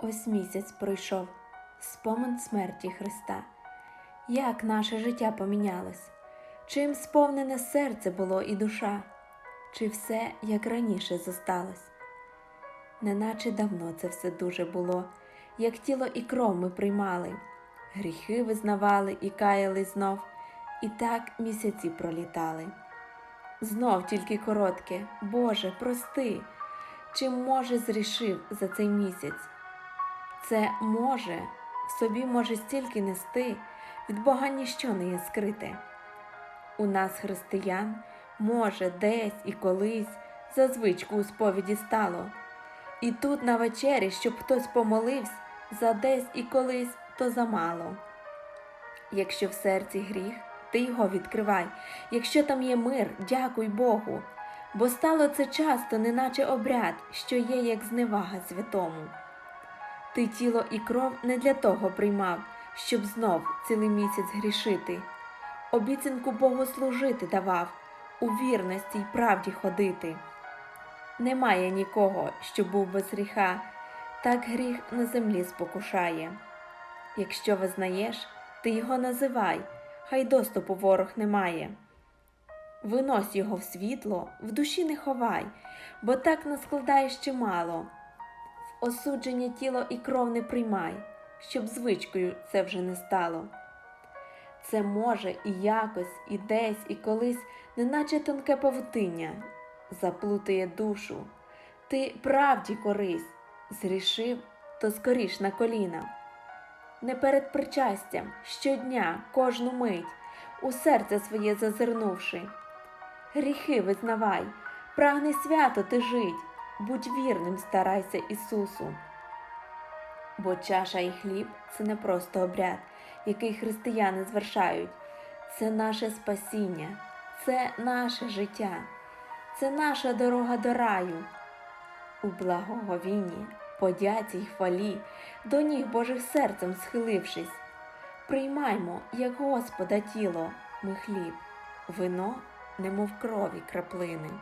Ось місяць пройшов, спомин смерті Христа. Як наше життя помінялось, чим сповнене серце було і душа, чи все як раніше зосталось? Неначе давно це все дуже було, як тіло і кров ми приймали, гріхи визнавали і каяли знов, і так місяці пролітали. Знов тільки коротке, Боже, прости, чим може зрішив за цей місяць. Це може в собі може стільки нести, від Бога ніщо не є скрите. У нас, християн, може, десь і колись за звичку у сповіді стало. І тут на вечері, щоб хтось помолився, за десь і колись то замало. Якщо в серці гріх, ти його відкривай, якщо там є мир, дякуй Богу, бо стало це часто, неначе обряд, що є як зневага святому. Ти тіло і кров не для того приймав, щоб знов цілий місяць грішити. Обіцянку Богу служити давав, у вірності й правді ходити. Немає нікого, що був без гріха, так гріх на землі спокушає. Якщо визнаєш, ти його називай, хай доступу ворог не має. Винось його в світло, в душі не ховай, бо так наскладаєш чимало. Осудження тіло і кров не приймай, щоб звичкою це вже не стало. Це може і якось, і десь, і колись, неначе тонке павутиння, заплутає душу. Ти правді корись, зрішив, то скоріш на коліна. Не перед причастям, щодня, кожну мить, у серце своє зазирнувши. Гріхи визнавай, прагни свято ти жить, будь вірним, старайся Ісусу. Бо чаша і хліб це не просто обряд, який християни звершають, це наше спасіння, це наше життя, це наша дорога до раю. У благоговінні, подяці й хвалі, до ніг Божих серцем схилившись, приймаймо, як Господа тіло, ми хліб, вино, немов крові краплини.